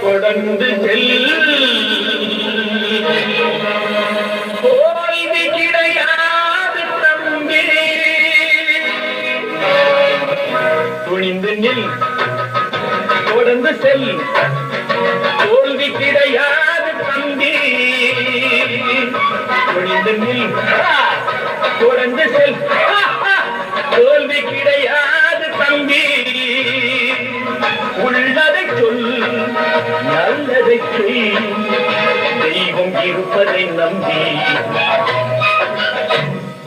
துணிந்து நில் செல் ஓய்வு கிடையாது தம்பி. துணிந்து தொடர்ந்து செல். உள்ளதை சொல் நல்லதை செய். தெய்வம் இருப்பதை நம்பி.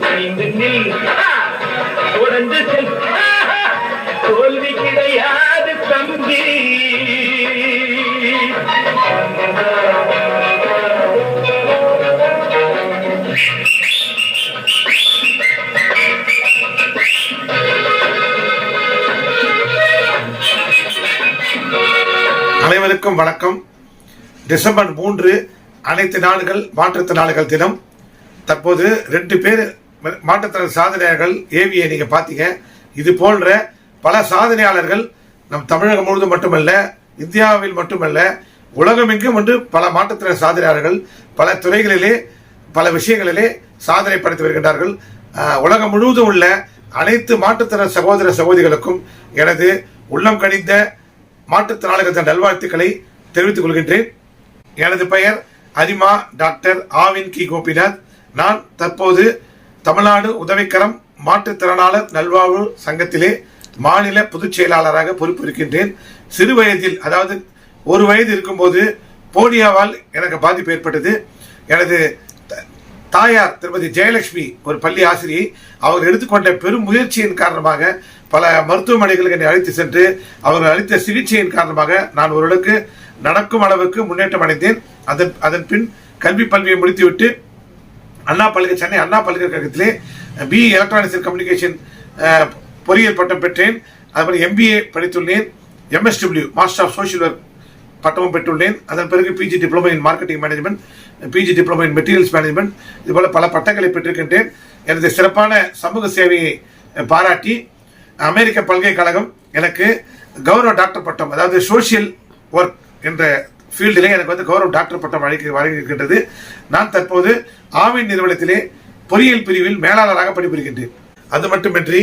துணிந்து நில். தொடர்ந்து செல். தோல்வி கிடையாது தம்பி. Thank you. அனைவருக்கும் வணக்கம். டிசம்பர் மூன்று அனைத்து நாடுகள் மாற்றுத்திறனாளிகள் தினம். தற்போது ரெண்டு பேர் மாற்றுத்திறன் சாதனையாளர்கள் ஏவியை நீங்கள் பார்த்தீங்க இது போன்ற பல சாதனையாளர்கள் நம் தமிழகம் முழுவதும் மட்டுமல்ல இந்தியாவில் மட்டுமல்ல உலகமெங்கும் வந்து பல மாற்றுத்திறன் சாதனையாளர்கள் பல துறைகளிலே பல விஷயங்களிலே சாதனை படைத்து வருகின்றார்கள். உலகம் முழுவதும் உள்ள அனைத்து மாற்றுத்திறன் சகோதர சகோதரிகளுக்கும் எனது உள்ளம் கணிந்த மாற்றுத்திறனாளிகள் நல்வாழ்த்துக்களை தெரிவித்துக் கொள்கின்றேன். எனது பெயர் அரிமா டாக்டர் ஆவின் கி. கோபிநாத். நான் தற்போது தமிழ்நாடு உதவிக்கரம் மாற்றுத்திறனாளர் நல்வாழ்வு சங்கத்திலே மாநில பொதுச் செயலாளராக இருக்கின்றேன் சிறு வயதில் அதாவது ஒரு வயது இருக்கும்போது போலியோவால் எனக்கு பாதிப்பு ஏற்பட்டது. எனது தாயார் திருமதி ஜெயலட்சுமி ஒரு பள்ளி ஆசிரியை அவர் எடுத்துக்கொண்ட பெரும் முயற்சியின் காரணமாக பல மருத்துவமனைகளுக்கு என்னை அழைத்து சென்று அவர்கள் அளித்த சிகிச்சையின் காரணமாக நான் ஓரளவுக்கு நடக்கும் அளவுக்கு முன்னேற்றம் அடைந்தேன். அதன் அதன் பின் கல்வி பல்வியை முடித்துவிட்டு அண்ணா பல்கலை சென்னை அண்ணா பல்கலைக்கழகத்திலே பி எலக்ட்ரானிக்ஸ் அண்ட் கம்யூனிகேஷன் பொறியியல் பட்டம் பெற்றேன். அதுபோல் MBA படித்துள்ளேன். MSW master of social work பட்டமும் பெற்றுள்ளேன். அதன் பிறகு PG diploma in marketing management PG diploma in materials management இதுபோல் பல பட்டங்களை பெற்றிருக்கின்றேன். எனது சிறப்பான சமூக சேவையை பாராட்டி அமெரிக்க பல்கலைக்கழகம் எனக்கு கௌரவ டாக்டர் பட்டம் அதாவது சோஷியல் ஒர்க் என்ற ஃபீல்டிலே எனக்கு வந்து கௌரவ டாக்டர் பட்டம் வழங்கி வழங்கியிருக்கின்றது. நான் தற்போது ஆவின் நிறுவனத்திலே பொறியியல் பிரிவில் மேலாளராக பணிபுரிகின்றேன். அது மட்டுமின்றி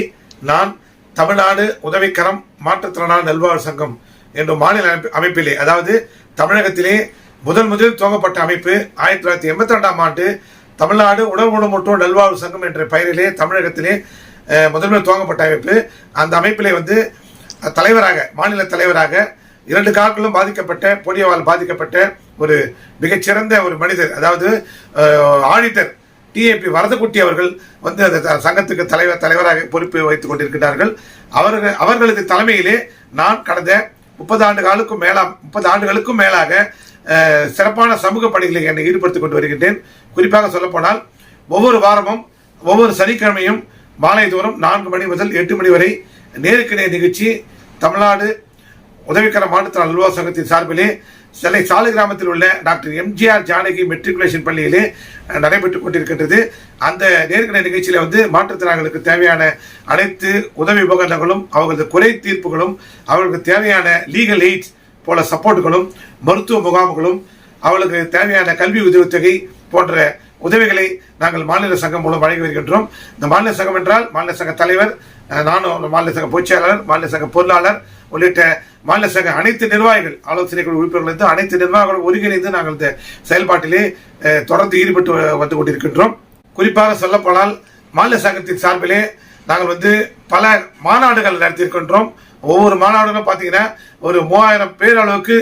நான் தமிழ்நாடு உதவிக்கரம் மாற்றுத்திறனாளர் நல்வாழ்வு சங்கம் என்ற மாநில அமைப்பிலே அதாவது தமிழகத்திலே முதல் முதல் துவங்கப்பட்ட அமைப்பு ஆயிரத்தி தொள்ளாயிரத்தி எண்பத்தி ரெண்டாம் ஆண்டு தமிழ்நாடு உணவு ஊனமுற்றோர் நல்வாழ்வு சங்கம் என்ற பெயரிலே தமிழகத்திலே அஹ், துவங்கப்பட்ட அமைப்பு. அந்த அமைப்பிலே வந்து தலைவராக மாநில தலைவராக இரண்டு கால்களும் பாதிக்கப்பட்ட போலியோவால் பாதிக்கப்பட்ட ஒரு மிகச்சிறந்த ஒரு மனிதர் அதாவது ஆடிட்டர் டிஏபி வரதக்குட்டி அவர்கள் வந்து அந்த த- சங்கத்துக்கு தலைவர் தலைவராக பொறுப்பு வைத்துக் கொண்டிருக்கிறார்கள். அவர்கள் அவர்களது தலைமையிலே நான் கடந்த முப்பது ஆண்டு காலுக்கும் மேலா முப்பது ஆண்டுகளுக்கும் மேலாக சிறப்பான சமூக பணிகளில் என்னை ஈடுபடுத்திக் கொண்டு வருகின்றேன். குறிப்பாக சொல்லப்போனால் ஒவ்வொரு வாரமும் ஒவ்வொரு சனிக்கிழமையும் மாலை தோறும் நான்கு மணி முதல் எட்டு மணி வரை நேருக்கு நேர் நிகழ்ச்சி தமிழ்நாடு உதவிக்கர மாநில அல்வா சங்கத்தின் சார்பிலே சென்னை சாலை கிராமத்தில் உள்ள டாக்டர் எம்ஜிஆர் ஜானகி மெட்ரிகுலேஷன் பள்ளியிலே நடைபெற்றுக் கொண்டிருக்கின்றது. அந்த நேர்காணல் நிகழ்ச்சியில வந்து மாற்றுத்திறனாளிகளுக்கு தேவையான அனைத்து உதவி உபகரணங்களும் அவர்களது குறை தீர்ப்புகளும் அவர்களுக்கு தேவையான லீகல் எய்ட் போல சப்போர்ட்டுகளும் மருத்துவ முகாம்களும் அவர்களுக்கு தேவையான கல்வி உதவித்தொகை போன்ற உதவிகளை நாங்கள் மாநில சங்கம் மூலம் வழங்கி வருகின்றோம். இந்த மாநில சங்கம் என்றால் மாநில சங்க தலைவர் நானும் மாநில சங்க பொதுச்செயலாளர் மாநில சங்க பொருளாளர் உள்ளிட்ட மாநில சங்க அனைத்து நிர்வாகிகள் ஆலோசனை குழு உறுப்பினர்கள் அனைத்து நிர்வாகிகளும் ஒருங்கிணைந்து நாங்கள் இந்த செயல்பாட்டிலே தொடர்ந்து ஈடுபட்டு வந்து கொண்டிருக்கின்றோம். குறிப்பாக சொல்லப்போனால் மாநில சங்கத்தின் சார்பிலே நாங்கள் வந்து பல மாநாடுகள் நடத்தியிருக்கின்றோம். ஒவ்வொரு மாநாடுகளும் பார்த்தீங்கன்னா ஒரு மூவாயிரம் பேர் அளவுக்கு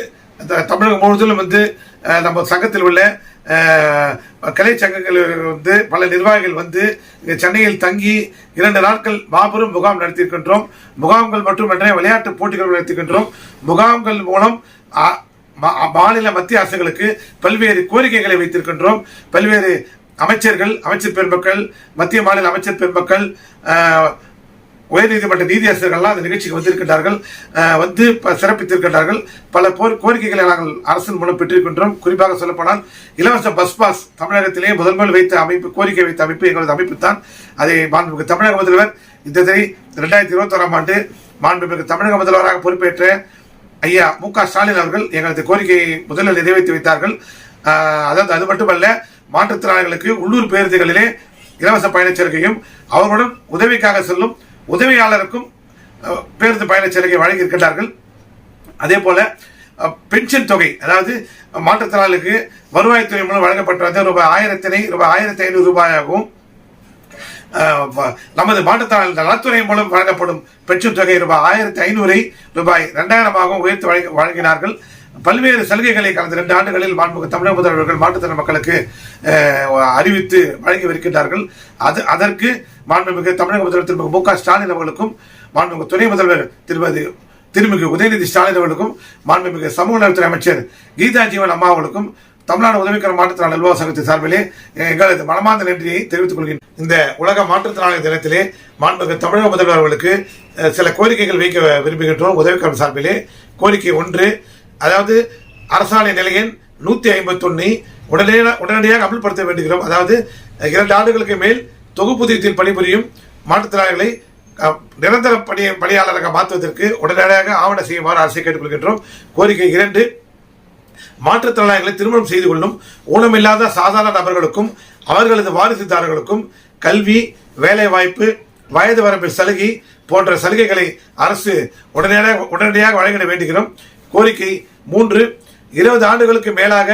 தமிழகம் முழுவதிலும் வந்து நம்ம சங்கத்தில் உள்ள கலை சங்கங்கள் வந்து பல நிர்வாகிகள் வந்து இங்கே சென்னையில் தங்கி இரண்டு நாட்கள் மாபெரும் முகாம் நடத்தியிருக்கின்றோம். முகாம்கள் மட்டுமன்றே விளையாட்டு போட்டிகள் நடத்திருக்கின்றோம் முகாம்கள் மூலம் மா- மாநில மத்திய அரசுகளுக்கு பல்வேறு கோரிக்கைகளை வைத்திருக்கின்றோம். பல்வேறு அமைச்சர்கள் அமைச்சர் பெருமக்கள் மத்திய மாநில அமைச்சர் பெருமக்கள் உயர்நீதிமன்ற நீதியரசர்கள்லாம் அந்த நிகழ்ச்சிக்கு வந்திருக்கின்றார்கள். வந்து ப- சிறப்பித்திருக்கின்றார்கள். பல போர் கோரிக்கைகளை நாங்கள் அரசின் மூலம் பெற்றிருக்கின்றோம். குறிப்பாக சொல்லப்போனால் இலவச பஸ் பாஸ் தமிழகத்திலேயே முதன்மையில் வைத்த அமைப்பு கோரிக்கை வைத்த அமைப்பு எங்களது அமைப்பு தான். அதை மாண்புமிகு தமிழக முதல்வர் இந்த திரை இரண்டாயிரத்தி இருபத்தோராம் ஆண்டு மாண்புமிகு தமிழக முதல்வராக பொறுப்பேற்ற ஐயா மு க ஸ்டாலின் அவர்கள் எங்களது கோரிக்கையை முதலில் நிறைவேற்றி வைத்தார்கள். அதாவது அது மட்டுமல்ல மாற்றுத்திறனாளிகளுக்கு உள்ளூர் பேருந்துகளிலே இலவச பயணச்சலுகையும் அவர்களுடன் உதவிக்காக செல்லும் உதவியாளருக்கும் பேருந்து பயணச்சலுகை வழங்கி இருக்கின்றார்கள் அதே போல பென்ஷன் தொகை அதாவது மாற்றுத்திறனாளிகளுக்கு வருவாய்த்துறை மூலம் வழங்கப்பட்ட வந்து ரூபாய் ஆயிரத்தினை ரூபாய் ஆயிரத்தி ஐநூறு ரூபாயாகவும் நமது மாற்றுத்திறனாளி நலத்துறை மூலம் வழங்கப்படும் பென்ஷன் தொகை ரூபாய் ஆயிரத்தி ஐநூறை ரூபாய் இரண்டாயிரமாகவும் உயர்த்து வழங்கி- வழங்கினார்கள். பல்வேறு சலுகைகளை கடந்த ரெண்டு ஆண்டுகளில் மாண்புக தமிழக முதல்வர்கள் மாற்றுத்திறன் மக்களுக்கு அறிவித்து வழங்கி வருகின்றார்கள். அது அதற்கு மாண்புமிகு தமிழக முதல்வர் திருமிகு மு க ஸ்டாலின் அவர்களுக்கும் மாண்புமிகு துணை முதல்வர் திருமதி திருமிகு உதயநிதி ஸ்டாலின் அவர்களுக்கும் மாண்புமிகு சமூக நலத்துறை அமைச்சர் கீதா ஜீவன் அம்மா அவர்களுக்கும் தமிழ்நாடு உதவிக்கர மாற்றுத்திறனாளி நல்வாழ்வு சங்கத்தின் சார்பிலே எங்களது மனமார்ந்த நன்றியை தெரிவித்துக் கொள்கிறேன் இந்த உலக மாற்றுத்திறனாளர் தினத்திலே மாண்புமிகு தமிழக முதல்வர் அவர்களுக்கு சில கோரிக்கைகள் வைக்க விரும்புகின்றோம். உதவிக்கரம் சார்பிலே கோரிக்கை ஒன்று அதாவது அரசாணை நிலையின் நூத்தி ஐம்பத்தி உடனே உடனடியாக அமல்படுத்த வேண்டுகிறோம். அதாவது இரண்டு ஆண்டுகளுக்கு மேல் தொகுப்பூதியத்தில் பணிபுரியும் மாற்றுத்திறனாளிகளை நிரந்தர பணி பணியாளராக மாற்றுவதற்கு உடனடியாக ஆவண செய்யுமாறு அரசை கேட்டுக்கொள்கின்றோம். கோரிக்கை இரண்டு மாற்றுத்திறனாளிகளை திருமணம் செய்து கொள்ளும் ஊனமில்லாத சாதாரண நபர்களுக்கும் அவர்களது வாரிசுதாரர்களுக்கும் கல்வி வேலைவாய்ப்பு வயது வரம்பில் சலுகை போன்ற சலுகைகளை அரசு உடனடியாக உடனடியாக வழங்கிட வேண்டுகிறோம். கோரிக்கை மூன்று இருபது ஆண்டுகளுக்கு மேலாக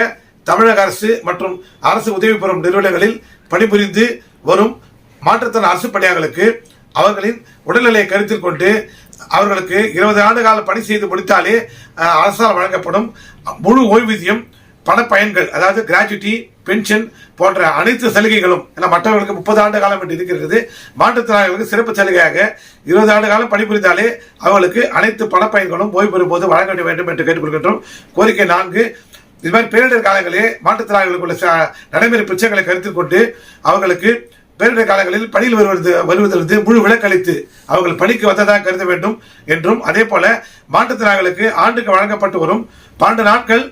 தமிழக அரசு மற்றும் அரசு உதவி பெறும் நிறுவனங்களில் பணிபுரிந்து வரும் மாற்றுத்திறன் அரசு பணியாளர்களுக்கு அவர்களின் உடல்நிலையை கருத்தில் கொண்டு அவர்களுக்கு இருபது ஆண்டு கால பணி செய்து முடித்தாலே அரசால் வழங்கப்படும் முழு ஓய்வூதியம் பண பயன்கள் அதாவது கிராஜுவிட்டி பென்ஷன் போன்ற அனைத்து சலுகைகளும் ஏன்னா மற்றவர்களுக்கு முப்பது ஆண்டு காலம் என்று இருக்கிறது மாற்றுத்திறனாளிகளுக்கு சிறப்பு சலுகையாக இருபது ஆண்டு காலம் பணிபுரிந்தாலே அவர்களுக்கு அனைத்து பண பயன்களும் ஓய்வு பெறும் போது வழங்க வேண்டும் என்று கேட்டுக்கொள்கின்றோம் கோரிக்கை நான்கு இது மாதிரி பேரிடர் காலங்களிலே மாற்றுத்திறனாளிகளுக்கு உள்ள நடைமுறை பிரச்சனைகளை கருத்தில் கொண்டு அவர்களுக்கு பேரிடர் காலங்களில் பணியில் வருவது வருவதிலிருந்து முழு விலக்களித்து அவர்கள் பணிக்கு வந்ததாக கருத வேண்டும் என்றும் அதே போல மாற்றுத்திறனாளிகளுக்கு ஆண்டுக்கு வழங்கப்பட்டு வரும் பன்னெண்டு நாட்கள்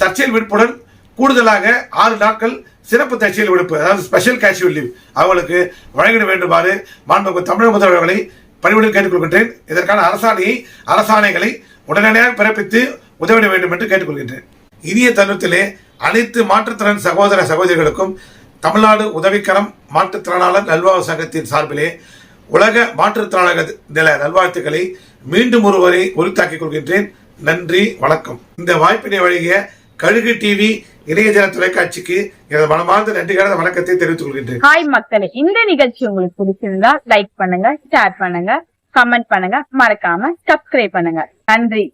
சர்ச்சையில் விடுப்புடன் கூடுதலாக ஆறு நாட்கள் சிறப்பு தச்சையில் விடுப்பு அதாவது ஸ்பெஷல் கேஷுவல் லீவ் அவர்களுக்கு வழங்கிட வேண்டுமாறு மாண்புமிகு தமிழக முதல்வர்களை பணிவுடன் கேட்டுக்கொள்கின்றேன். இதற்கான அரசாணையை அரசாணைகளை உடனடியாக பிறப்பித்து உதவிட வேண்டும் என்று கேட்டுக்கொள்கின்றேன். இனிய தருணத்திலே அனைத்து மாற்றுத்திறன் சகோதர சகோதரிகளுக்கும் தமிழ்நாடு உதவிக்கரம் மாற்றுத்திறனாளர் நல்வாழ்வு சங்கத்தின் சார்பிலே உலக மாற்றுத்திறனாளர் நில நல்வாழ்த்துக்களை மீண்டும் ஒருவரை உரித்தாக்கிக் கொள்கின்றேன். நன்றி வணக்கம். இந்த வாய்ப்பினை வழங்கிய கழுகு டிவி இணையதள தொலைக்காட்சிக்கு எனது மனமார்ந்த நன்றி வணக்கத்தை தெரிவித்துக் கொள்கின்றேன். ஹாய் மக்களே இந்த நிகழ்ச்சி உங்களுக்கு பிடிச்சிருந்தா லைக் பண்ணுங்க ஷேர் பண்ணுங்க கமெண்ட் பண்ணுங்க மறக்காம சப்ஸ்கிரைப் பண்ணுங்க. நன்றி.